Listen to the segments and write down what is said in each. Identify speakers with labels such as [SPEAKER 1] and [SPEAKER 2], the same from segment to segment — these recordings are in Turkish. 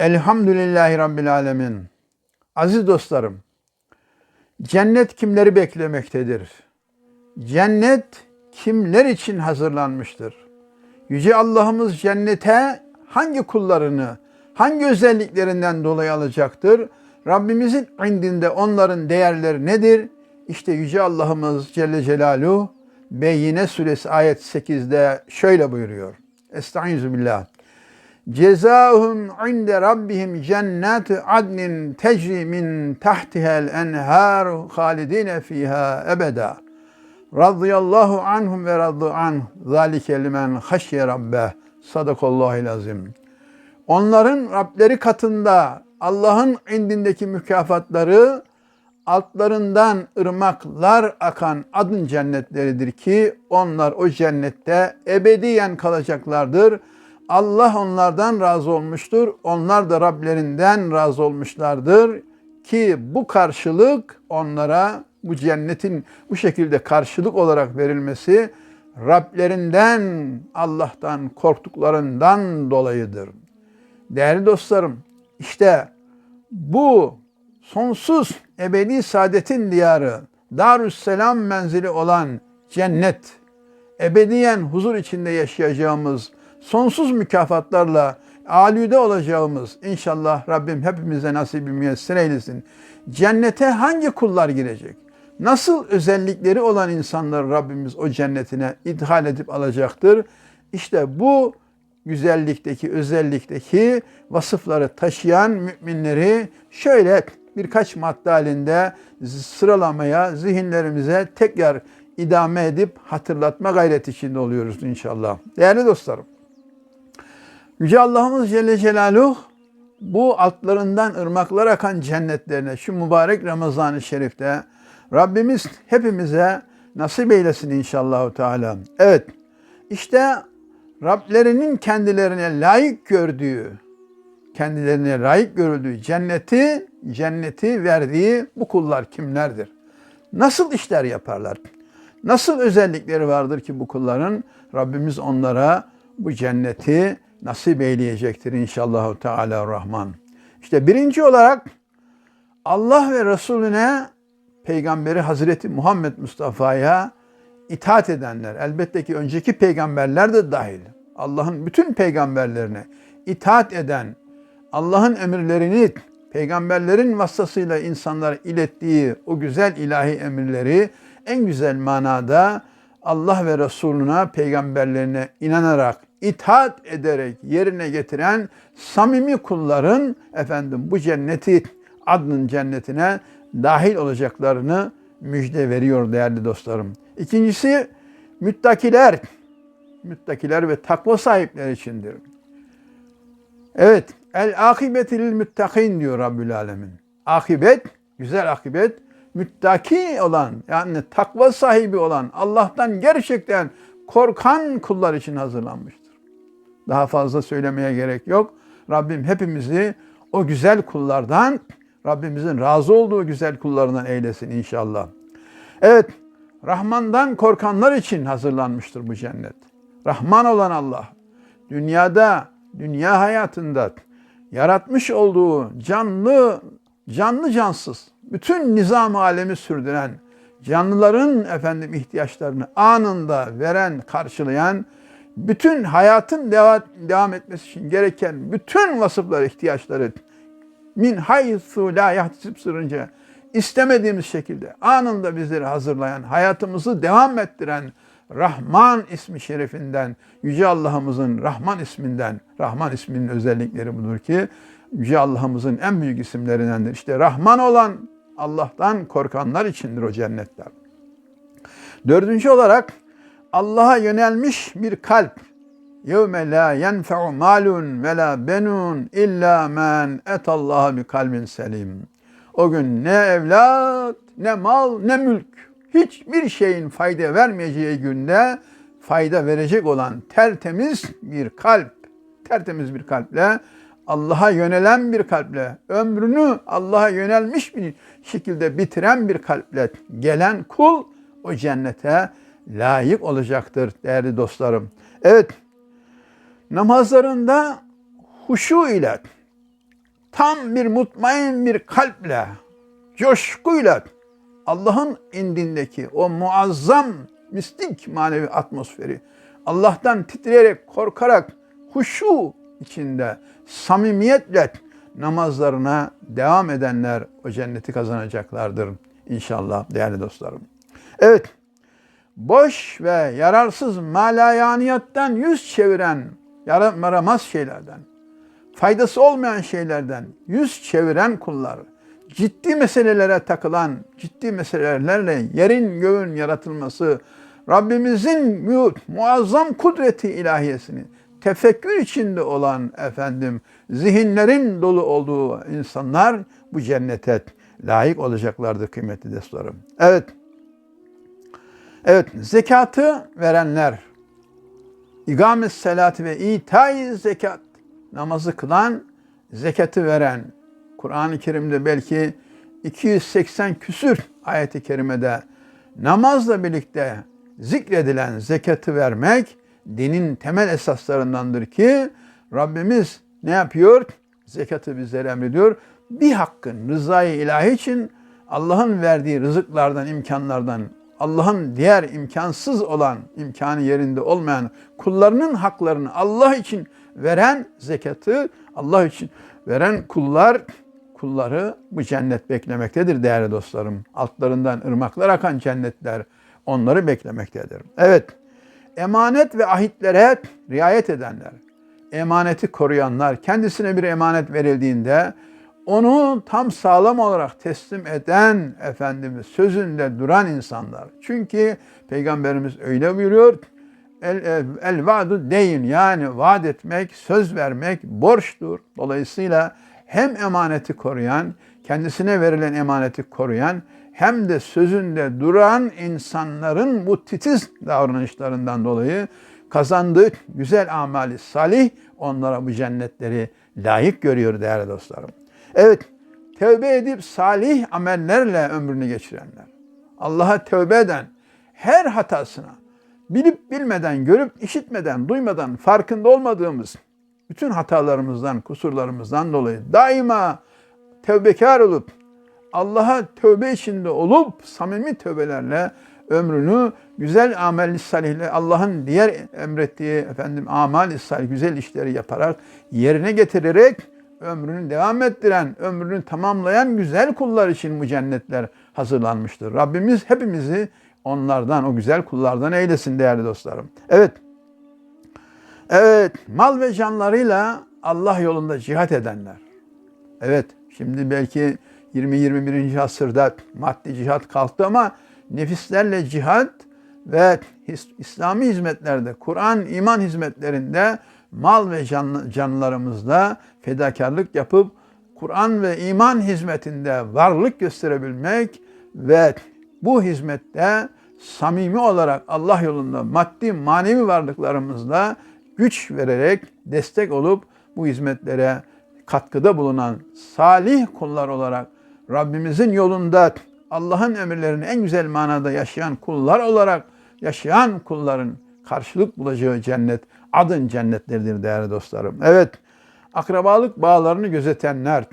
[SPEAKER 1] Elhamdülillahi Rabbil Alemin. Aziz dostlarım, cennet kimleri beklemektedir? Cennet kimler için hazırlanmıştır? Yüce Allah'ımız cennete hangi kullarını, hangi özelliklerinden dolayı alacaktır? Rabbimizin indinde onların değerleri nedir? İşte Yüce Allah'ımız Celle Celaluhu Beyyine suresi ayet 8'de şöyle buyuruyor. Estaizu billah. Cezahum inde rabbihim cennet adnin tecri min tahtihel enhar halidine fiha ebeda. Radıyallahu anhum ve radu anh. Zalike limen haşye rabbeh. Sadakallahu azim. Onların Rableri katında Allah'ın indindeki mükafatları altlarından ırmaklar akan adın cennetleridir ki onlar o cennette ebediyen kalacaklardır. Allah onlardan razı olmuştur. Onlar da Rablerinden razı olmuşlardır ki bu karşılık onlara bu cennetin bu şekilde karşılık olarak verilmesi Rablerinden, Allah'tan korktuklarından dolayıdır. Değerli dostlarım, işte bu sonsuz ebedi saadetin diyarı, Darüsselam menzili olan cennet, ebediyen huzur içinde yaşayacağımız, sonsuz mükafatlarla alüde olacağımız inşallah Rabbim hepimize nasibi müyesser eylesin. Cennete hangi kullar girecek? Nasıl özellikleri olan insanlar Rabbimiz o cennetine idhal edip alacaktır? İşte bu güzellikteki, özellikteki vasıfları taşıyan müminleri şöyle birkaç madde halinde sıralamaya, zihinlerimize tekrar idame edip hatırlatma gayreti içinde oluyoruz inşallah. Değerli dostlarım, Yüce Allah'ımız Celle Celaluhu bu altlarından ırmaklar akan cennetlerine şu mübarek Ramazan-ı Şerif'te Rabbimiz hepimize nasip eylesin inşallah Teala. Evet, işte Rablerinin kendilerine layık gördüğü, kendilerine layık görüldüğü cenneti, cenneti verdiği bu kullar kimlerdir? Nasıl işler yaparlar? Nasıl özellikleri vardır ki bu kulların? Rabbimiz onlara bu cenneti nasip eyleyecektir inşallah Teala Rahman. İşte birinci olarak Allah ve Resulüne Peygamberi Hazreti Muhammed Mustafa'ya itaat edenler, elbette ki önceki peygamberler de dahil, Allah'ın bütün peygamberlerine itaat eden, Allah'ın emirlerini peygamberlerin vasıtasıyla insanlara ilettiği o güzel ilahi emirleri en güzel manada Allah ve Resuluna, peygamberlerine inanarak, itaat ederek yerine getiren samimi kulların efendim bu cenneti adının cennetine dahil olacaklarını müjde veriyor değerli dostlarım. İkincisi müttakiler, müttakiler ve takva sahipleri içindir. Evet, el akibetil müttakin diyor Rabbül Alemin. Akibet, güzel akibet, müttaki olan yani takva sahibi olan Allah'tan gerçekten korkan kullar için hazırlanmıştır. Daha fazla söylemeye gerek yok. Rabbim hepimizi o güzel kullardan, Rabbimizin razı olduğu güzel kullarından eylesin inşallah. Evet, Rahman'dan korkanlar için hazırlanmıştır bu cennet. Rahman olan Allah, dünyada, dünya hayatında yaratmış olduğu canlı, canlı cansız, bütün nizam alemi sürdüren, canlıların efendim ihtiyaçlarını anında veren, karşılayan, bütün hayatın devam etmesi için gereken bütün vasıfları, ihtiyaçları min haythu la yahtisib sırrınca istemediğimiz şekilde anında bizleri hazırlayan, hayatımızı devam ettiren Rahman ismi şerifinden, Yüce Allah'ımızın Rahman isminden, Rahman isminin özellikleri budur ki, Yüce Allah'ımızın en büyük isimlerindendir. İşte Rahman olan Allah'tan korkanlar içindir o cennetler. Dördüncü olarak Allah'a yönelmiş bir kalp. Yevme la yenfe'u malun ve la benun illa men etallaha bi kalbin selim. O gün ne evlat, ne mal, ne mülk hiçbir şeyin fayda vermeyeceği günde fayda verecek olan tertemiz bir kalp, tertemiz bir kalple Allah'a yönelen bir kalple, ömrünü Allah'a yönelmiş bir şekilde bitiren bir kalple gelen kul o cennete layık olacaktır değerli dostlarım. Evet, namazlarında huşu ile tam bir mutmain bir kalple, coşkuyla Allah'ın indindeki o muazzam mistik manevi atmosferi Allah'tan titreyerek, korkarak, huşu içinde, samimiyetle namazlarına devam edenler o cenneti kazanacaklardır inşallah değerli dostlarım. Evet, boş ve yararsız malayaniyattan yüz çeviren, yaramaz şeylerden, faydası olmayan şeylerden yüz çeviren kullar, ciddi meselelere takılan, ciddi meselelerle yerin göğün yaratılması, Rabbimizin mu- muazzam kudreti ilahiyesini tefekkür içinde olan efendim zihinlerin dolu olduğu insanlar bu cennete layık olacaklardır kıymetli dostlarım. Evet. Evet, zekatı verenler, İgamet selat ve itay zekat, namazı kılan, zekatı veren, Kur'an-ı Kerim'de belki 280 küsür ayeti kerimede namazla birlikte zikredilen zekatı vermek dinin temel esaslarındandır ki Rabbimiz ne yapıyor? Zekatı bizlere emrediyor. Bir hakkın rızayı ilahi için Allah'ın verdiği rızıklardan, imkanlardan, Allah'ın diğer imkansız olan, imkanı yerinde olmayan kullarının haklarını Allah için veren zekatı Allah için veren kullar kulları bu cennet beklemektedir değerli dostlarım. Altlarından ırmaklar akan cennetler onları beklemektedir. Evet, emanet ve ahitlere riayet edenler, emaneti koruyanlar, kendisine bir emanet verildiğinde onu tam sağlam olarak teslim eden Efendimiz sözünde duran insanlar. Çünkü Peygamberimiz öyle buyuruyor. El, el, el vaadu deyin yani vaat etmek, söz vermek borçtur. Dolayısıyla hem emaneti koruyan, kendisine verilen emaneti koruyan hem de sözünde duran insanların bu titiz davranışlarından dolayı kazandığı güzel amali salih onlara bu cennetleri layık görüyor değerli dostlarım. Evet, tövbe edip salih amellerle ömrünü geçirenler. Allah'a tövbe eden her hatasına bilip bilmeden, görüp işitmeden, duymadan, farkında olmadığımız bütün hatalarımızdan, kusurlarımızdan dolayı daima tövbekar olup Allah'a tövbe içinde olup samimi tövbelerle ömrünü güzel amel salihle Allah'ın diğer emrettiği efendim amal salih güzel işleri yaparak yerine getirerek ömrünü devam ettiren, ömrünü tamamlayan güzel kullar için bu cennetler hazırlanmıştır. Rabbimiz hepimizi onlardan, o güzel kullardan eylesin değerli dostlarım. Evet. Evet, mal ve canlarıyla Allah yolunda cihat edenler. Evet, şimdi belki 20-21. asırda maddi cihat kalktı ama nefislerle cihat ve İslami hizmetlerde, Kur'an, iman hizmetlerinde mal ve can, fedakarlık yapıp Kur'an ve iman hizmetinde varlık gösterebilmek ve bu hizmette samimi olarak Allah yolunda maddi manevi varlıklarımızla güç vererek destek olup bu hizmetlere katkıda bulunan salih kullar olarak Rabbimizin yolunda Allah'ın emirlerini en güzel manada yaşayan kullar olarak yaşayan kulların karşılık bulacağı cennet adın cennetleridir değerli dostlarım. Evet, akrabalık bağlarını gözetenler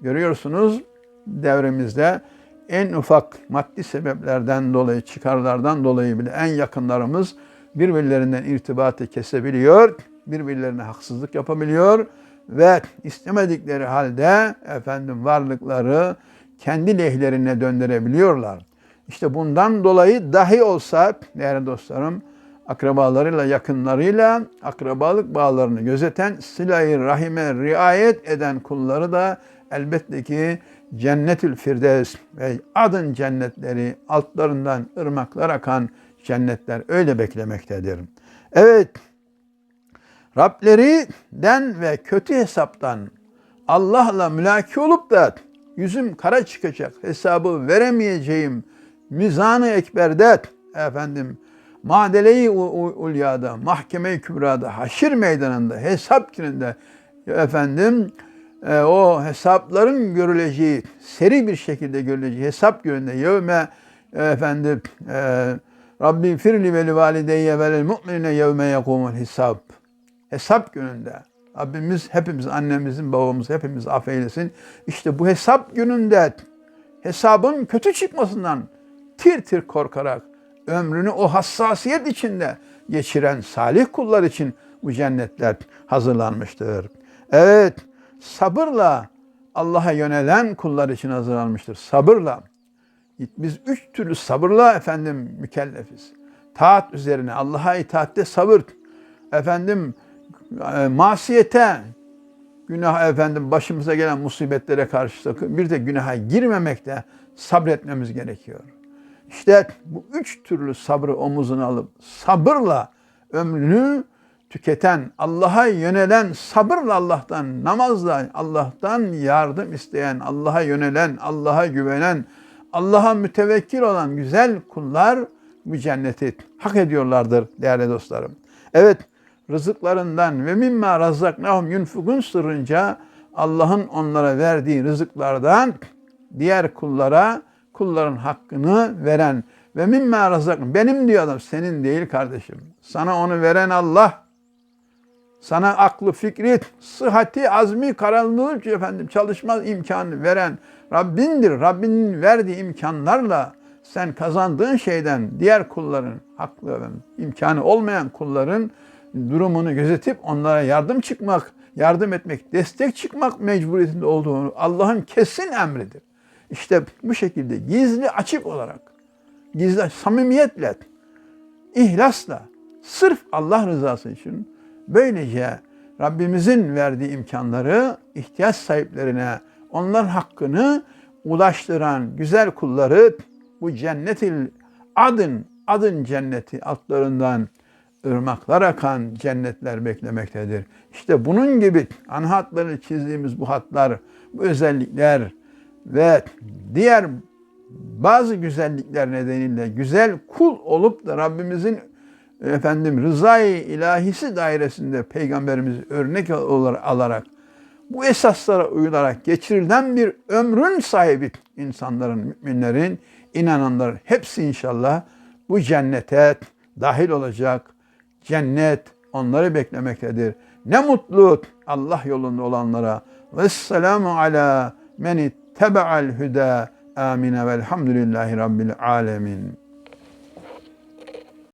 [SPEAKER 1] görüyorsunuz devremizde en ufak maddi sebeplerden dolayı, çıkarlardan dolayı bile en yakınlarımız birbirlerinden irtibatı kesebiliyor, birbirlerine haksızlık yapabiliyor ve istemedikleri halde efendim varlıkları kendi lehlerine döndürebiliyorlar. İşte bundan dolayı dahi olsa değerli dostlarım akrabalarıyla, yakınlarıyla akrabalık bağlarını gözeten, silah-i rahime riayet eden kulları da elbette ki cennetül firdevs ve adın cennetleri, altlarından ırmaklar akan cennetler öyle beklemektedir. Evet, Rablerinden ve kötü hesaptan Allah'la mülaki olup da yüzüm kara çıkacak, hesabı veremeyeceğim mizanı ekberde efendim madeleyi ulyada, mahkeme-i kübrada, haşir meydanında, hesap gününde efendim e, o hesapların görüleceği, seri bir şekilde görüleceği hesap gününde yevme efendim e, Rabbim firli ve li valideyye ve lil yevme yekumul hesap. Hesap gününde Rabbimiz hepimiz annemizin babamız hepimiz affeylesin. İşte bu hesap gününde hesabın kötü çıkmasından tir tir korkarak ömrünü o hassasiyet içinde geçiren salih kullar için bu cennetler hazırlanmıştır. Evet, sabırla Allah'a yönelen kullar için hazırlanmıştır. Sabırla. Biz üç türlü sabırla efendim mükellefiz. Taat üzerine, Allah'a itaatte sabır. Efendim e, masiyete, günah efendim başımıza gelen musibetlere karşı bir de günaha girmemekte sabretmemiz gerekiyor. İşte bu üç türlü sabrı omuzuna alıp sabırla ömrünü tüketen, Allah'a yönelen, sabırla Allah'tan, namazla Allah'tan yardım isteyen, Allah'a yönelen, Allah'a güvenen, Allah'a mütevekkil olan güzel kullar bu cenneti hak ediyorlardır değerli dostlarım. Evet, rızıklarından ve mimma razzaknahum yunfikun sırrınca Allah'ın onlara verdiği rızıklardan diğer kullara kulların hakkını veren ve mimma razak benim diyor adam senin değil kardeşim. Sana onu veren Allah. Sana aklı, fikri, sıhhati, azmi, karanlığı efendim çalışma imkanı veren Rabbindir. Rabbinin verdiği imkanlarla sen kazandığın şeyden diğer kulların haklı efendim, imkanı olmayan kulların durumunu gözetip onlara yardım çıkmak, yardım etmek, destek çıkmak mecburiyetinde olduğunu Allah'ın kesin emridir. İşte bu şekilde gizli açık olarak, gizli samimiyetle, ihlasla, sırf Allah rızası için böylece Rabbimizin verdiği imkanları ihtiyaç sahiplerine, onların hakkını ulaştıran güzel kulları bu cennetil adın, adın cenneti altlarından ırmaklar akan cennetler beklemektedir. İşte bunun gibi ana hatlarını çizdiğimiz bu hatlar, bu özellikler ve diğer bazı güzellikler nedeniyle güzel kul olup da Rabbimizin efendim rızayı ilahisi dairesinde peygamberimiz örnek olarak alarak bu esaslara uyularak geçirilen bir ömrün sahibi insanların, müminlerin, inananların hepsi inşallah bu cennete dahil olacak. Cennet onları beklemektedir. Ne mutlu Allah yolunda olanlara. Vesselamu ala men ittebe'al huda. Amine velhamdülillahi rabbil alemin.